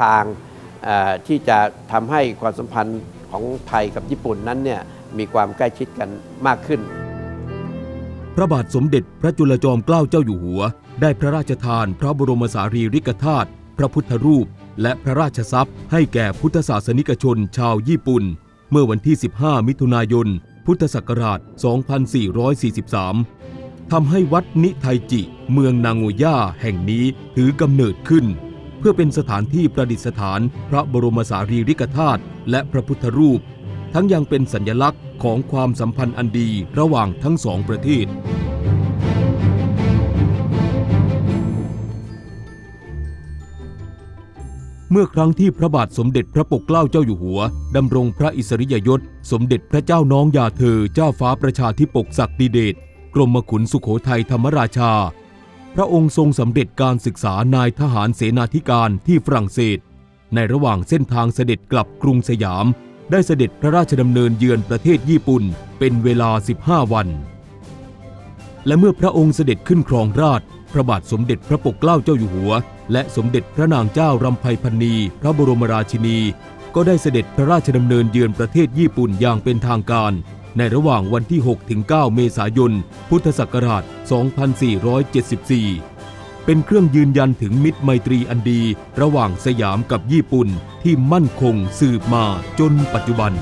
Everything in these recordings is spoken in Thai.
ทางที่จะทำให้ความสัมพันธ์ของไทยกับญี่ปุ่นนั้นเนี่ยมีความใกล้ชิดกันมากขึ้น พระบาทสมเด็จพระจุลจอมเกล้าเจ้าอยู่หัว ได้พระราชทานพระบรมสารีริกธาตุพระพุทธรูป และพระราชทรัพย์ ให้แก่พุทธศาสนิกชนชาวญี่ปุ่น เมื่อวันที่ 15 มิถุนายน พุทธศักราช 2443ทำให้วัดนิไทจิ เมืองนางโงย่าแห่งนี้ถือกำเนิดขึ้น พื่อเป็นสถานที่ประดิษฐานพระบรมสารีริกธาตุและพระพุทธรูป ทั้งยังเป็นสัญลักษณ์ของความสัมพันธ์อันดีระหว่างทั้งสองประเทศ เมื่อครั้งที่พระบาทสมเด็จพระปกเกล้าเจ้าอยู่หัวดำรงพระอิสริยยศ สมเด็จพระเจ้าน้องยาเธอเจ้าฟ้าประชาธิปกศักดิเดชกรมขุนสุขโขทัยธรรมราชา พระองค์ทรงสำเร็จการศึกษานายทหารเสนาธิการที่ฝรั่งเศส ในระหว่างเส้นทางเสด็จกลับกรุงสยาม ได้เสด็จพระราชดำเนินเยือนประเทศญี่ปุ่น เป็นเวลา 15 วัน และเมื่อพระองค์เสด็จขึ้นครองราชพระบาทสมเด็จพระปกเกล้าเจ้าอยู่หัว และสมเด็จพระนางเจ้ารำไพพันนีพระบรมราชินี ก็ได้เสด็จพระราชดำเนินเยือนประเทศญี่ปุ่นอย่างเป็นทางการ ในระหว่างวันที่6ถึง9เมษายน พุทธศักราช 2474 เป็นเครื่องยืนยันถึงมิตรไมตรีอันดี ระหว่างสยามกับญี่ปุ่นที่มั่นคงสืบมาจนปัจจุบัน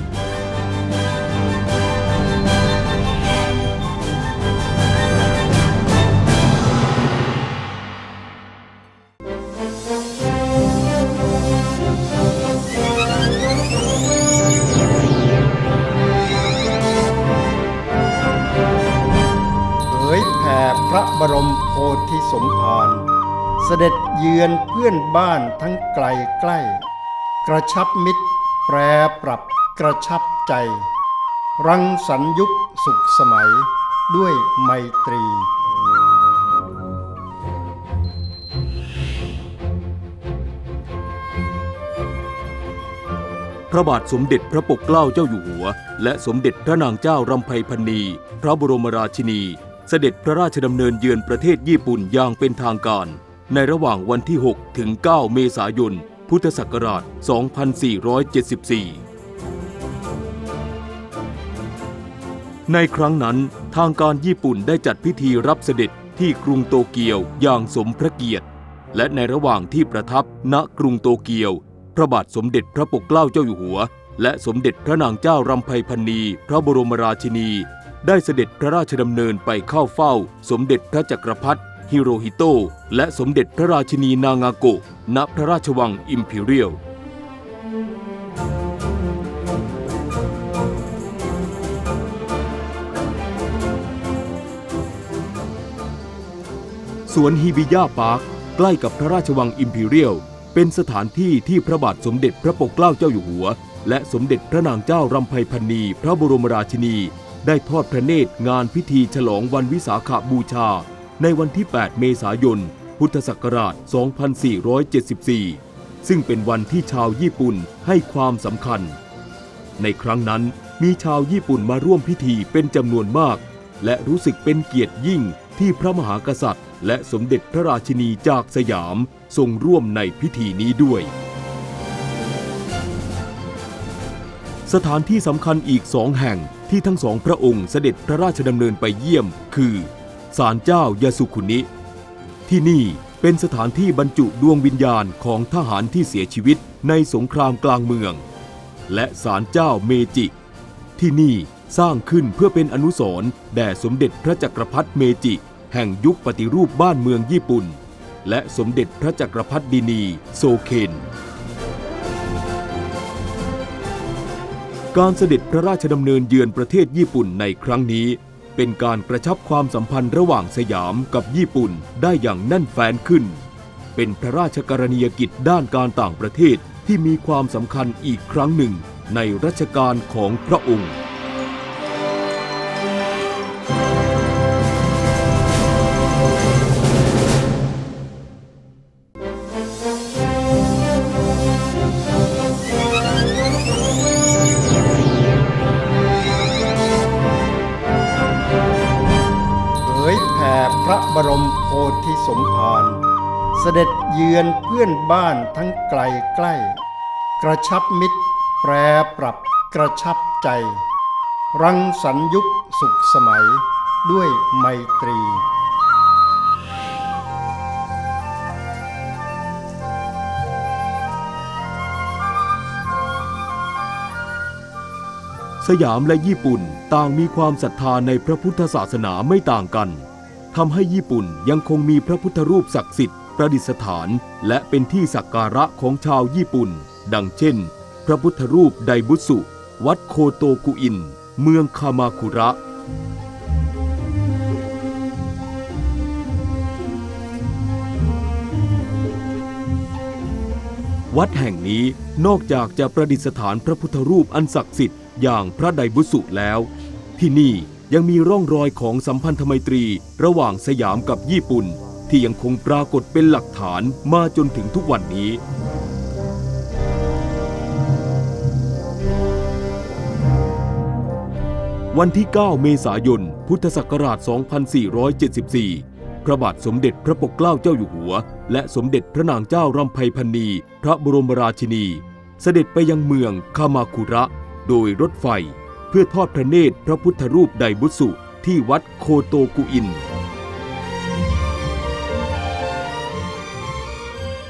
สมภารเสด็จเยือนเพื่อนบ้านทั้งไกลใกล้ กระชับมิตร แปรปรับกระชับใจ รังสรรยุคสุขสมัยด้วยไมตรีพระบาทสมเด็จพระปกเกล้าเจ้าอยู่หัว และสมเด็จพระนางเจ้ารำไพพันนีพระบรมราชินี เสด็จพระราชดำเนินเยือนประเทศญี่ปุ่นอย่างเป็นทางการ ในระหว่างวันที่ 6 ถึง 9 เมษายน พุทธศักราช 2474ในครั้งนั้นทางการญี่ปุ่นได้จัดพิธีรับเสด็จที่กรุงโตเกียวอย่างสมพระเกียรติ และในระหว่างที่ประทับณกรุงโตเกียว พระบาทสมเด็จพระปกเกล้าเจ้าอยู่หัว และสมเด็จพระนางเจ้ารำไพพันนีพระบรมราชินี ได้เสด็จพระราชดำเนินไปเข้าเฝ้า สมเด็จพระจักรพรรดิฮิโรฮิโตและสมเด็จพระราชินีนางาโกะณพระราชวังอิมพีเรียลสวนฮิบิยาปาร์คใกล้กับพระราชวังอิมพีเรียล เป็นสถานที่ที่พระบาทสมเด็จพระปกเกล้าเจ้าอยู่หัว และสมเด็จพระนางเจ้ารำไพพันนีพระบรมราชินี ได้ทอดพระเนตรงานพิธีฉลองวันวิสาขบูชา ในวันที่ 8 เมษายน พุทธศักราช 2474 ซึ่งเป็นวันที่ชาวญี่ปุ่นให้ความสำคัญ ในครั้งนั้นมีชาวญี่ปุ่นมาร่วมพิธีเป็นจำนวนมาก และรู้สึกเป็นเกียรติยิ่งที่พระมหากษัตริย์ และสมเด็จพระราชินีจากสยามทรงร่วมในพิธีนี้ด้วย สถานที่สำคัญอีกสองแห่ง ที่ทั้งสองพระองค์เสด็จพระราชดำเนินไปเยี่ยม คือศาลเจ้ายาสุขุนิ ที่นี่เป็นสถานที่บรรจุดวงวิญญาณของทหารที่เสียชีวิตในสงครามกลางเมือง และศาลเจ้าเมจิ ที่นี่สร้างขึ้นเพื่อเป็นอนุสรณ์แด่สมเด็จพระจักรพรรดิเมจิ แห่งยุคปฏิรูปบ้านเมืองญี่ปุ่น และสมเด็จพระจักรพรรดินีโซเคน การเสด็จพระราชดำเนินเยือนประเทศญี่ปุ่นในครั้งนี้ เป็นการกระชับความสัมพันธ์ระหว่างสยามกับญี่ปุ่นได้อย่างแน่นแฟ้นขึ้น เป็นพระราชกรณียกิจด้านการต่างประเทศที่มีความสำคัญอีกครั้งหนึ่งในรัชกาลของพระองค์ บรมโพธิสมภารเสด็จเยือนเพื่อนบ้านทั้งไกลใกล้ กระชับมิตร แปรปรับกระชับใจ รังสรรคยุคสุขสมัยด้วยไมตรีสยามและญี่ปุ่นต่างมีความศรัทธาในพระพุทธศาสนาไม่ต่างกัน ทำให้ญี่ปุ่นยังคงมีพระพุทธรูปศักดิ์สิทธิ์ประดิษฐาน และเป็นที่สักการะของชาวญี่ปุ่น ดังเช่น พระพุทธรูปไดบุสุ วัดโคโตกุอิน เมืองคามาคุระ วัดแห่งนี้นอกจากจะประดิษฐานพระพุทธรูปอันศักดิ์สิทธิ์อย่างพระไดบุสุแล้ว ที่นี่ ยังมีร่องรอยของสัมพันธไมตรีระหว่างสยามกับญี่ปุ่น ที่ยังคงปรากฏเป็นหลักฐานมาจนถึงทุกวันนี้ วันที่ 9 เมษายน พุทธศักราช 2474 พระบาทสมเด็จพระปกเกล้าเจ้าอยู่หัว และสมเด็จพระนางเจ้ารำไพพันนีพระบรมราชินี เสด็จไปยังเมืองคามาคุระ โดยรถไฟ พื่อทอดพระเนตรพระพุทธรูปไดบุสุที่วัดโคโตกุอิน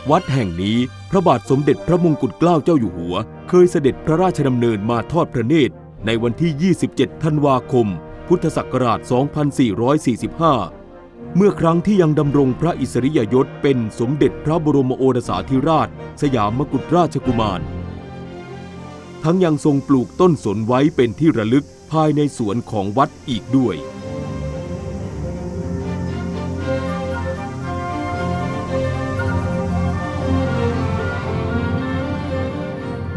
วัดแห่งนี้พระบาทสมเด็จพระมงกุฎเกล้าเจ้าอยู่หัว เคยเสด็จพระราชดำเนินมาทอดพระเนตร ในวันที่ 27 ธันวาคม พุทธศักราช 2445 เมื่อครั้งที่ยังดำรงพระอิสริยยศเป็นสมเด็จพระบรมโอรสาธิราช สยามกุฎราชกุมาร ทั้งยังทรงปลูกต้นสนไว้เป็นที่ระลึกภายในสวนของวัดอีกด้วย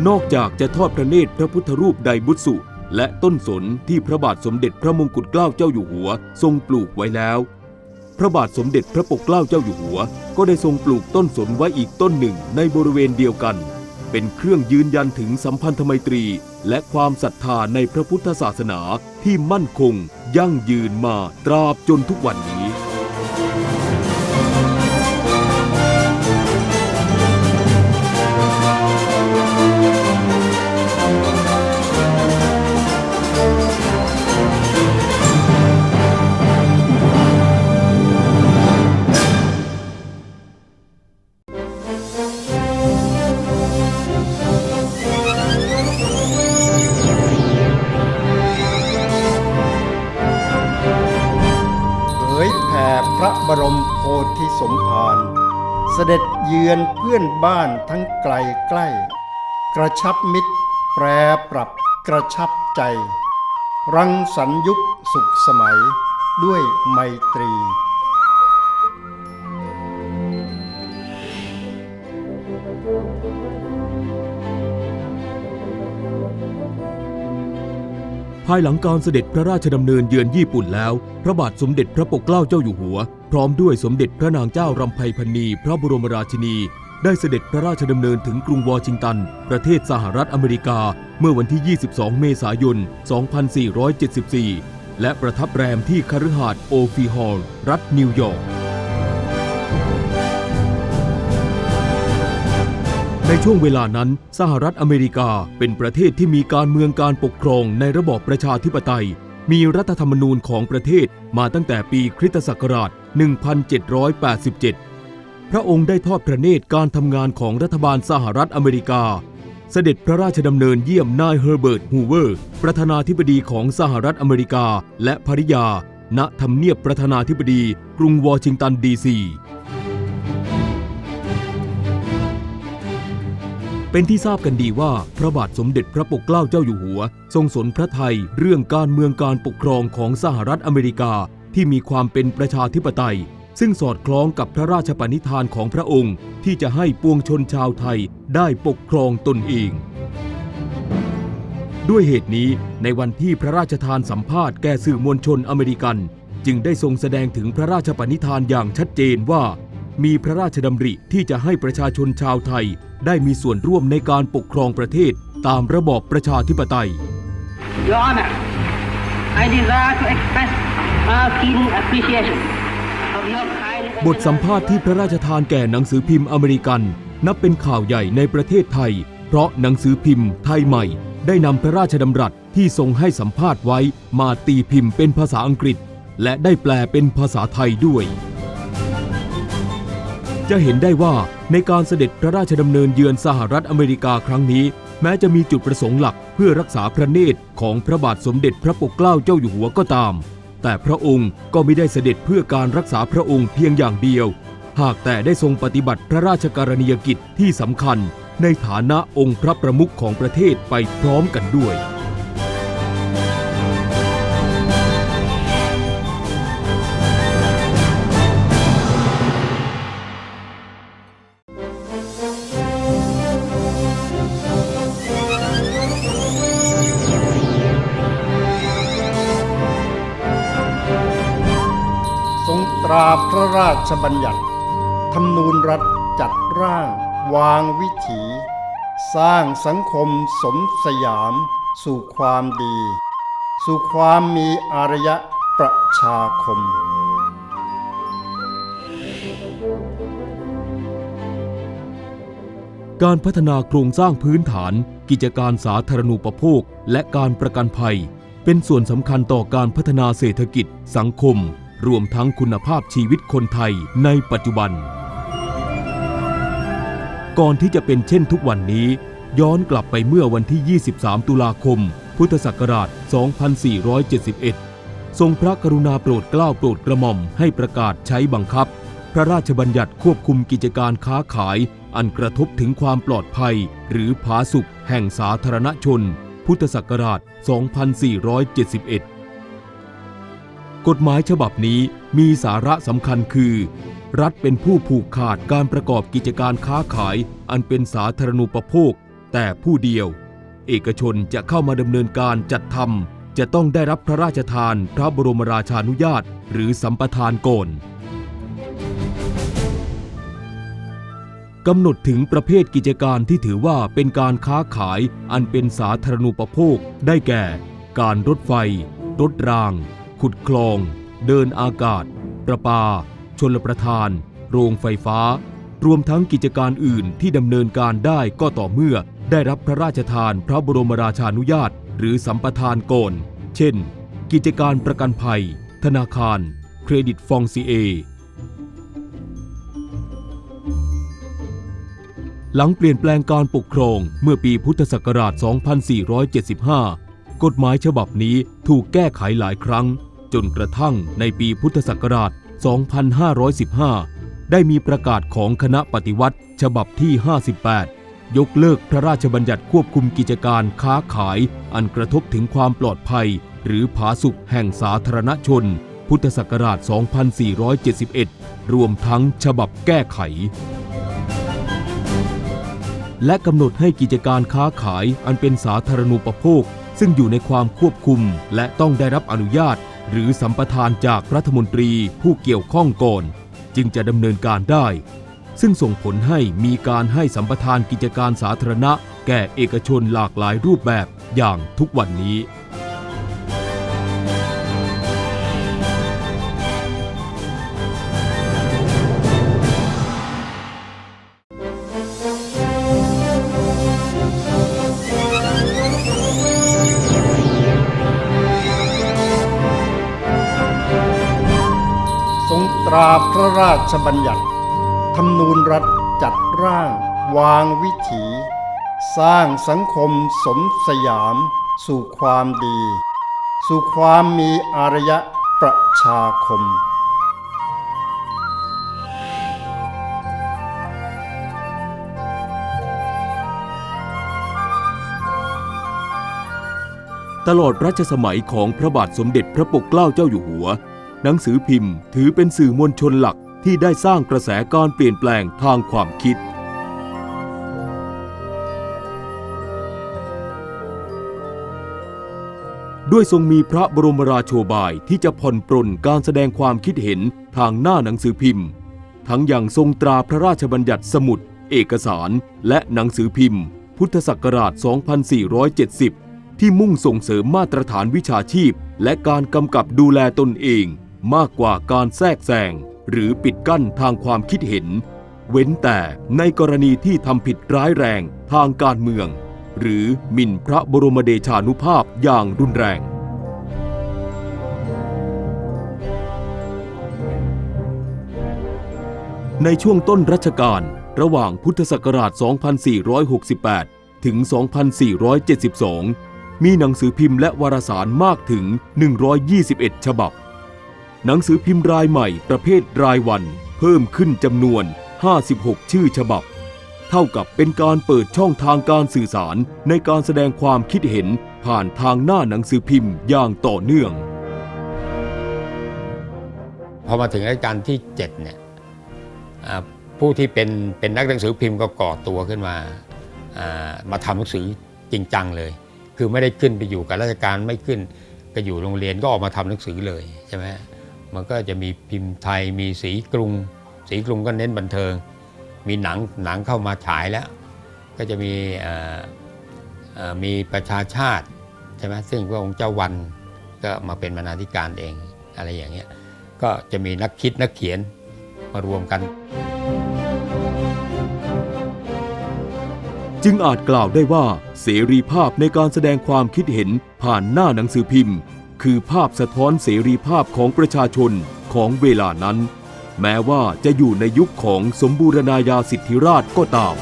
นอกจากจะทอดพระเนตรพระพุทธรูปไดบุสุ และต้นสนที่พระบาทสมเด็จพระมงกุฎเกล้าเจ้าอยู่หัว ทรงปลูกไว้แล้ว พระบาทสมเด็จพระปกเกล้าเจ้าอยู่หัว ก็ได้ทรงปลูกต้นสนไว้อีกต้นหนึ่งในบริเวณเดียวกัน เป็นเครื่องยืนยันถึงสัมพันธไมตรี และความศรัทธาในพระพุทธศาสนาที่มั่นคง ยั่งยืนมาตราบจนทุกวันนี้ ยือนเพื่อนบ้านทั้งไกลใกล้ กระชับมิตร แปรปรับกระชับใจ รังสรรคยุคสุขสมัยด้วยไมตรี ภายหลังการเสด็จพระราชดำเนินเยือนญี่ปุ่นแล้ว พระบาทสมเด็จพระปกเกล้าเจ้าอยู่หัว พร้อมด้วยสมเด็จพระนางเจ้ารำไพพันนีพระบรมราชินี ได้เสด็จพระราชดำเนินถึงกรุงวอชิงตัน ประเทศสหรัฐอเมริกา เมื่อวันที่ 22 เมษายน 2474 และประทับแรมที่คฤหาสน์โอฟีฮอลล์รัฐนิวยอร์ก ในช่วงเวลานั้น สหรัฐอเมริกาเป็นประเทศที่มีการเมืองการปกครองในระบอบประชาธิปไตย มีรัฐธรรมนูญของประเทศมาตั้งแต่ปีคริสตศักราช 1787 พระองค์ได้ทอดพระเนตรการทำงานของรัฐบาลสหรัฐอเมริกา เสด็จพระราชดำเนินเยี่ยมนายเฮอร์เบิร์ต ฮูเวอร์ ประธานาธิบดีของสหรัฐอเมริกาและภริยา ณ ทำเนียบประธานาธิบดี กรุงวอชิงตันดีซี เป็นที่ทราบกันดีว่าพระบาทสมเด็จพระปกเกล้าเจ้าอยู่หัว ทรงสนพระไทยเรื่องการเมืองการปกครองของสหรัฐอเมริกาที่มีความเป็นประชาธิปไตย ซึ่งสอดคล้องกับพระราชปณิธานของพระองค์ ที่จะให้ปวงชนชาวไทยได้ปกครองตนเอง ด้วยเหตุนี้ในวันที่พระราชทานสัมภาษณ์แก่สื่อมวลชนอเมริกัน จึงได้ทรงแสดงถึงพระราชปณิธานอย่างชัดเจนว่า มีพระราชดำริที่จะให้ประชาชนชาวไทย ได้มีส่วนร่วมในการปกครองประเทศตามระบอบประชาธิปไตย Your Honor, I desire to express our keen appreciation of your kind บทสัมภาษณ์ที่พระราชทานแก่หนังสือพิมพ์อเมริกัน นับเป็นข่าวใหญ่ในประเทศไทย เพราะหนังสือพิมพ์ไทยใหม่ ได้นำพระราชดำรัสที่ทรงให้สัมภาษณ์ไว้มาตีพิมพ์เป็นภาษาอังกฤษ และได้แปลเป็นภาษาไทยด้วย จะเห็นได้ว่าในการเสด็จพระราชดำเนินเยือนสหรัฐอเมริกาครั้งนี้ แม้จะมีจุดประสงค์หลักเพื่อรักษาพระเนตรของพระบาทสมเด็จพระปกเกล้าเจ้าอยู่หัวก็ตาม แต่พระองค์ก็ไม่ได้เสด็จเพื่อการรักษาพระองค์เพียงอย่างเดียว หากแต่ได้ทรงปฏิบัติพระราชการณียกิจที่สำคัญ ในฐานะองค์พระประมุขของประเทศไปพร้อมกันด้วย รงตราพระราชบัญญัติธรรมนูญรัฐจัดร่าง วางวิถี สร้างสังคมสมสยาม สู่ความดี สู่ความมีอารยะประชาคม การพัฒนาโครงสร้างพื้นฐาน กิจการสาธารณูปโภค และการประกันภัย เป็นส่วนสำคัญต่อการพัฒนาเศรษฐกิจ สังคม รวมทั้งคุณภาพชีวิตคนไทยในปัจจุบัน ก่อนที่จะเป็นเช่นทุกวันนี้ ย้อนกลับไปเมื่อวันที่ 23 ตุลาคม พุทธศักราช 2471 ทรงพระกรุณาโปรดเกล้าโปรดกระหม่อมให้ประกาศใช้บังคับ พระราชบัญญัติควบคุมกิจการค้าขาย อันกระทบถึงความปลอดภัย หรือผาสุกแห่งสาธารณชน พุทธศักราช 2471 กฎหมายฉบับนี้มีสาระสำคัญคือ รัฐเป็นผู้ผูกขาดการประกอบกิจการค้าขาย อันเป็นสาธารณูปโภค แต่ผู้เดียว เอกชนจะเข้ามาดำเนินการจัดทำจะต้องได้รับพระราชทานพระบรมราชานุญาต หรือสัมปทานก่อนกำหนดถึงประเภทกิจการที่ถือว่าเป็นการค้าขายอันเป็นสาธารณูปโภค ได้แก่ การรถไฟ รถราง ขุดคลอง เดินอากาศ ประปา ชนลประทาน โรงไฟฟ้า รวมทั้งกิจการอื่นที่ดำเนินการได้ก็ต่อเมื่อได้รับพระราชทานพระบรมราชานุญาต หรือสัมปทานก่อน เช่น กิจการประกันภัย ธนาคาร เครดิตฟองซีเอ หลังเปลี่ยนแปลงการปกครองเมื่อปีพุทธศักราช 2475 กฎหมายฉบับนี้ถูกแก้ไขหลายครั้ง จนกระทั่งในปีพุทธศักราช 2515 ได้มีประกาศของคณะปฏิวัติ ฉบับที่ 58 ยกเลิกพระราชบัญญัติควบคุมกิจการค้าขาย อันกระทบถึงความปลอดภัย หรือผาสุกแห่งสาธารณชน พุทธศักราช 2471 รวมทั้งฉบับแก้ไขและกำหนดให้กิจการค้าขายอันเป็นสาธารณูปโภค ซึ่งอยู่ในความควบคุมและต้องได้รับอนุญาต หรือสัมปทานจากรัฐมนตรีผู้เกี่ยวข้องก่อน จึงจะดำเนินการได้ ซึ่งส่งผลให้มีการให้สัมปทานกิจการสาธารณะ แก่เอกชนหลากหลายรูปแบบอย่างทุกวันนี้ ตราพระราชบัญญัติธรรมนูญรัฐจัดร่าง วางวิถี สร้างสังคมสมสยาม สู่ความดี สู่ความมีอารยะประชาคมตลอดรัชสมัยของพระบาทสมเด็จพระปกเกล้าเจ้าอยู่หัว หนังสือพิมพ์ถือเป็นสื่อมวลชนหลักที่ได้สร้างกระแสการเปลี่ยนแปลงทางความคิด ด้วยทรงมีพระบรมราโชบายที่จะผ่อนปรนการแสดงความคิดเห็นทางหน้าหนังสือพิมพ์ ทั้งอย่างทรงตราพระราชบัญญัติสมุด เอกสาร และหนังสือพิมพ์ พุทธศักราช 2470 ที่มุ่งส่งเสริมมาตรฐานวิชาชีพ และการกำกับดูแลตนเอง มากกว่าการแทรกแซงหรือปิดกั้นทางความคิดเห็น เว้นแต่ในกรณีที่ทำผิดร้ายแรงทางการเมือง หรือหมิ่นพระบรมเดชานุภาพอย่างรุนแรง ในช่วงต้นรัชกาลระหว่างพุทธศักราช 2468 ถึง 2472 มีหนังสือพิมพ์และวารสารมากถึง 121 ฉบับ หนังสือพิมพ์รายใหม่ประเภทรายวัน เพิ่มขึ้นจำนวน 56 ชื่อฉบับ เท่ากับเป็นการเปิดช่องทางการสื่อสารในการแสดงความคิดเห็นผ่านทางหน้าหนังสือพิมพ์อย่างต่อเนื่อง พอมาถึงรัชกาลที่ 7 เนี่ยผู้ที่เป็นเป็นนักหนังสือพิมพ์ก็ก่อตัวขึ้นมามาทำหนังสือจริงจังเลย คือไม่ได้ขึ้นไปอยู่กับราชการไม่ขึ้นก็อยู่โรงเรียนก็ออกมาทำหนังสือเลยใช่ไหม มันก็จะมีพิมพ์ไทยมีสีกรุง สีกรุงก็เน้นบันเทิง มีหนังหนังเข้ามาฉายแล้ว ก็จะมีมีประชาชาติใช่ไหมซึ่งพระองค์เจ้าวันก็มาเป็นบรรณาธิการเองอะไรอย่างเงี้ยก็จะมีนักคิดนักเขียนมารวมกัน จึงอาจกล่าวได้ว่าเสรีภาพในการแสดงความคิดเห็นผ่านหน้าหนังสือพิมพ์ คือภาพสะท้อนเสรีภาพของประชาชนของเวลานั้น แม้ว่าจะอยู่ในยุคของสมบูรณาญาสิทธิราชก็ตาม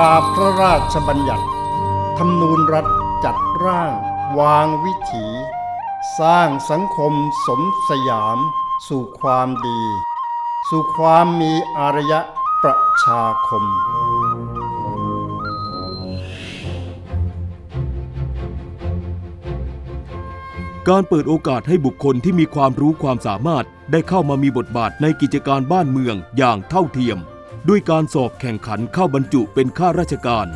ราพระราชบัญญัติธรรมนูญรัฐจัดร่าง วางวิถี สร้างสังคมสมสยาม สู่ความดี สู่ความมีอารยะประชาคม การเปิดโอกาสให้บุคคลที่มีความรู้ความสามารถได้เข้ามามีบทบาทในกิจการบ้านเมืองอย่างเท่าเทียม ด้วยการสอบแข่งขันเข้าบรรจุเป็นข้าราชการ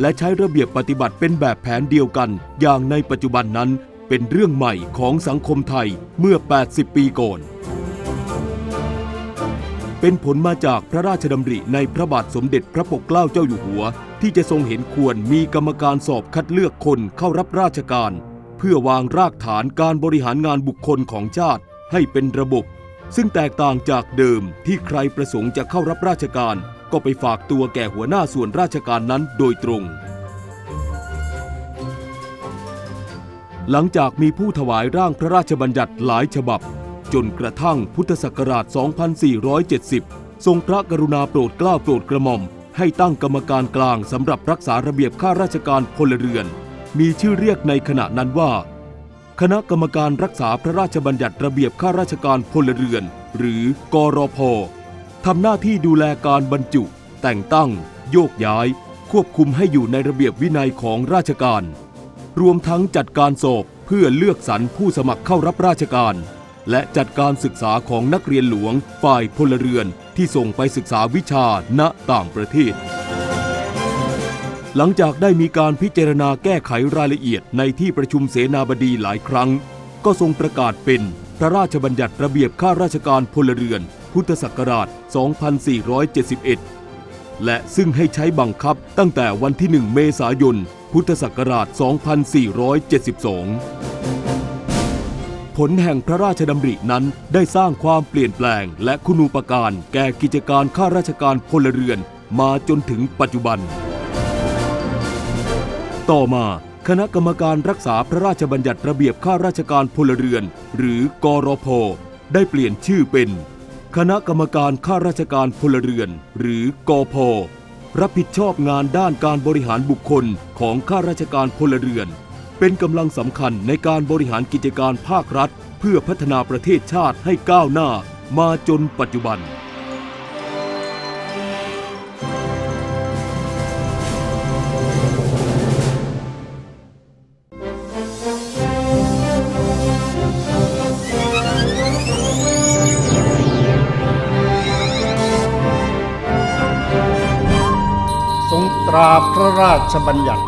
และใช้ระเบียบปฏิบัติเป็นแบบแผนเดียวกัน อย่างในปัจจุบันนั้นเป็นเรื่องใหม่ของสังคมไทยเมื่อ 80 ปีก่อน เป็นผลมาจากพระราชดำริในพระบาทสมเด็จพระปกเกล้าเจ้าอยู่หัว ที่จะทรงเห็นควรมีกรรมการสอบคัดเลือกคนเข้ารับราชการ เพื่อวางรากฐานการบริหารงานบุคคลของชาติให้เป็นระบบ ซึ่งแตกต่างจากเดิมที่ใครประสงค์จะเข้ารับราชการ ก็ไปฝากตัวแก่หัวหน้าส่วนราชการนั้นโดยตรง หลังจากมีผู้ถวายร่างพระราชบัญญัติหลายฉบับ จนกระทั่งพุทธศักราช 2470 ทรงพระกรุณาโปรดเกล้าโปรดกระหม่อม ให้ตั้งกรรมการกลางสำหรับรักษาระเบียบข้าราชการพลเรือน มีชื่อเรียกในขณะนั้นว่า คณะกรรมการรักษาพระราชบัญญัติระเบียบข้าราชการพลเรือน หรือกรพทำหน้าที่ดูแลการบรรจุ แต่งตั้ง โยกย้าย ควบคุมให้อยู่ในระเบียบวินัยของราชการ รวมทั้งจัดการสอบเพื่อเลือกสรรผู้สมัครเข้ารับราชการ และจัดการศึกษาของนักเรียนหลวง ฝ่ายพลเรือนที่ส่งไปศึกษาวิชาณต่างประเทศ หลังจากได้มีการพิจารณาแก้ไขรายละเอียดในที่ประชุมเสนาบดีหลายครั้ง ก็ทรงประกาศเป็นพระราชบัญญัติระเบียบข้าราชการพลเรือน พุทธศักราช 2471 และซึ่งให้ใช้บังคับตั้งแต่วันที่ 1 เมษายน พุทธศักราช 2472 ผลแห่งพระราชดำรินั้นได้สร้างความเปลี่ยนแปลงและคุณูปการแก่กิจการข้าราชการพลเรือนมาจนถึงปัจจุบัน ต่อมาคณะกรรมการรักษาพระราชบัญญัติระเบียบข้าราชการพลเรือน หรือกรพ ได้เปลี่ยนชื่อเป็น คณะกรรมการข้าราชการพลเรือน หรือกอพ รับผิดชอบงานด้านการบริหารบุคคลของข้าราชการพลเรือน เป็นกำลังสำคัญในการบริหารกิจการภาครัฐ เพื่อพัฒนาประเทศชาติให้ก้าวหน้ามาจนปัจจุบัน ราพระราชบัญญัติ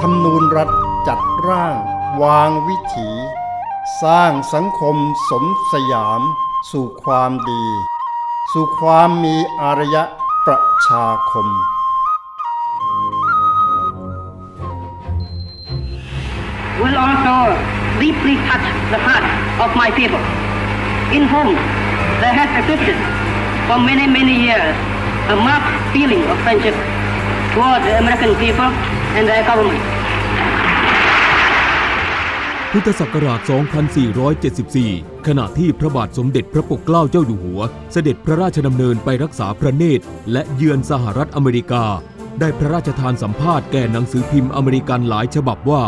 ธรรมนูญรัฐจัดร่าง วางวิถี สร้างสังคมสมสยาม สู่ความดี สู่ความมีอารยะประชาคม will also deeply touch the heart of my people, in whom there has existed for many, many years a marked feeling of friendship toward the American people and their government. พุทธศักราช 2474 ขณะที่พระบาทสมเด็จพระปกเกล้าเจ้าอยู่หัว เสด็จพระราชดำเนินไปรักษาพระเนตร และเยือนสหรัฐอเมริกา ได้พระราชทานสัมภาษณ์แก่หนังสือพิมพ์อเมริกันหลายฉบับว่า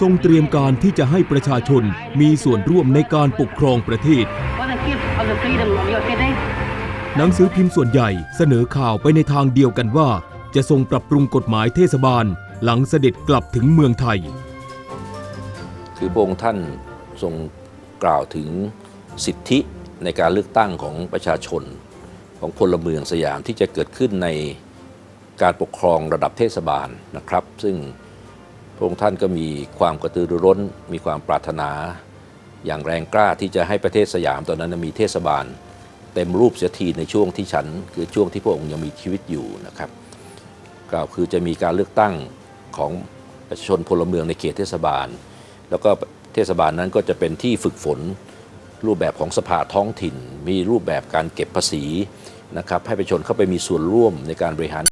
ทรงเตรียมการที่จะให้ประชาชนมีส่วนร่วมในการปกครองประเทศ For the gift of the freedom of your city, หนังสือพิมพ์ส่วนใหญ่เสนอข่าวไปในทางเดียวกันว่า จะทรงปรับปรุงกฎหมายเทศบาลหลังเสด็จกลับถึงเมืองไทย คือพระองค์ท่านทรงกล่าวถึงสิทธิในการเลือกตั้งของประชาชน ของพลเมืองสยามที่จะเกิดขึ้นในการปกครองระดับเทศบาลนะครับ ซึ่งพระองค์ท่านก็มีความกระตือรือร้น มีความปรารถนา อย่างแรงกล้าที่จะให้ประเทศสยามตอนนั้นมีเทศบาล เต็มรูปเสียทีในช่วงที่ฉัน คือช่วงที่พระองค์ยังมีชีวิตอยู่นะครับ กล่าวคือจะมีการเลือกตั้งของประชาชนพลเมืองในเขตเทศบาล แล้วก็เทศบาลนั้นก็จะเป็นที่ฝึกฝนรูปแบบของสภาท้องถิ่น มีรูปแบบการเก็บภาษีนะครับให้ประชาชนเข้าไปมีส่วนร่วมในการบริหาร